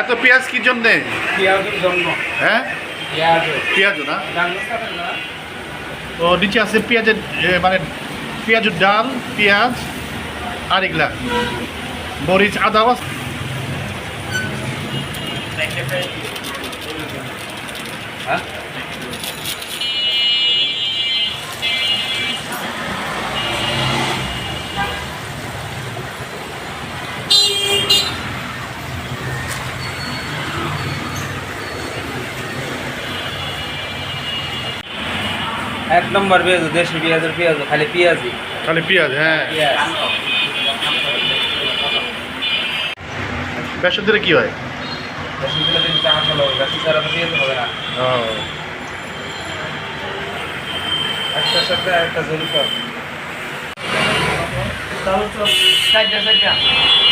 এত পেঁয়াজ কি জন্যে? হ্যাঁ? পেঁয়াজ না? ও নিচে আছে পেঁয়াজের মানে পেঁয়াজের ডাল পেঁয়াজ আর এগুলা। মরিচ আদা। হ্যাঁ? এক নম্বর পেঁয়াজ দেশি পেঁয়াজের পেঁয়াজ খালি পেঁয়াজই। খালি পেঁয়াজ হ্যাঁ। পেঁয়াজ। বেসন দিলে কি হয়? দিলে ভালো হবে বেশি ছাড়া তো পেঁয়াজ হবে না। ও, একটার সাথে একটা জড়িত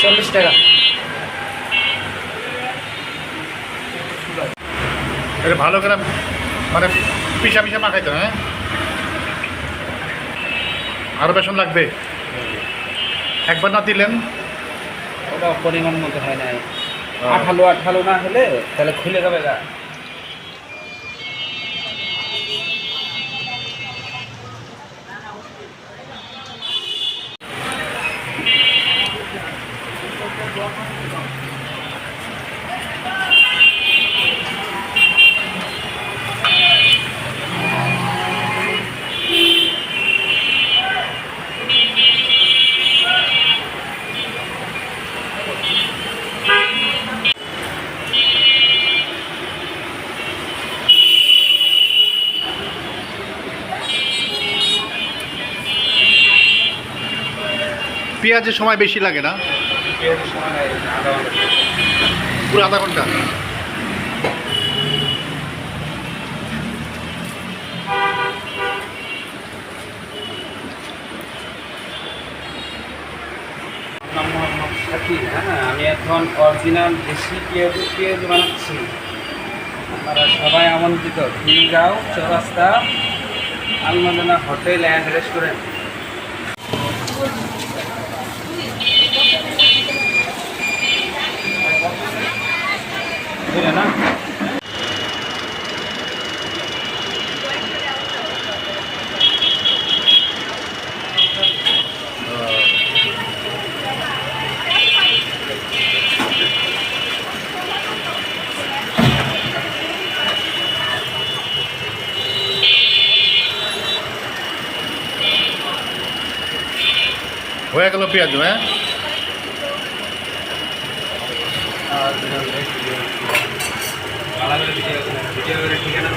চল্লিশ টাকা। এটা ভালো করে মানে পিসা পিসা মাখাইতে হ্যাঁ? আরও বেসন লাগবে? একবার না দিলেন? ওটা পরিমাণ মতো হয় না আঠালো আঠালো না হলে তাহলে খুলে যাবে গা। পেঁয়াজের সময় বেশি লাগে না। পুরো আধা ঘণ্টা? হ্যাঁ? আমি এখন অরিজিনাল দেশি পেঁয়াজ পেঁয়াজ বানাচ্ছি। আপনারা সবাই আমন্ত্রিত। খিলগাঁও চৌরাস্তা আলমদনা হোটেল অ্যান্ড রেস্টুরেন্ট বুঝলে না হয়ে গেল পেঁয়াজ হ্যাঁ അവരുടെ വിജയത്തിന് വിജയപരീക്ഷിക്കണം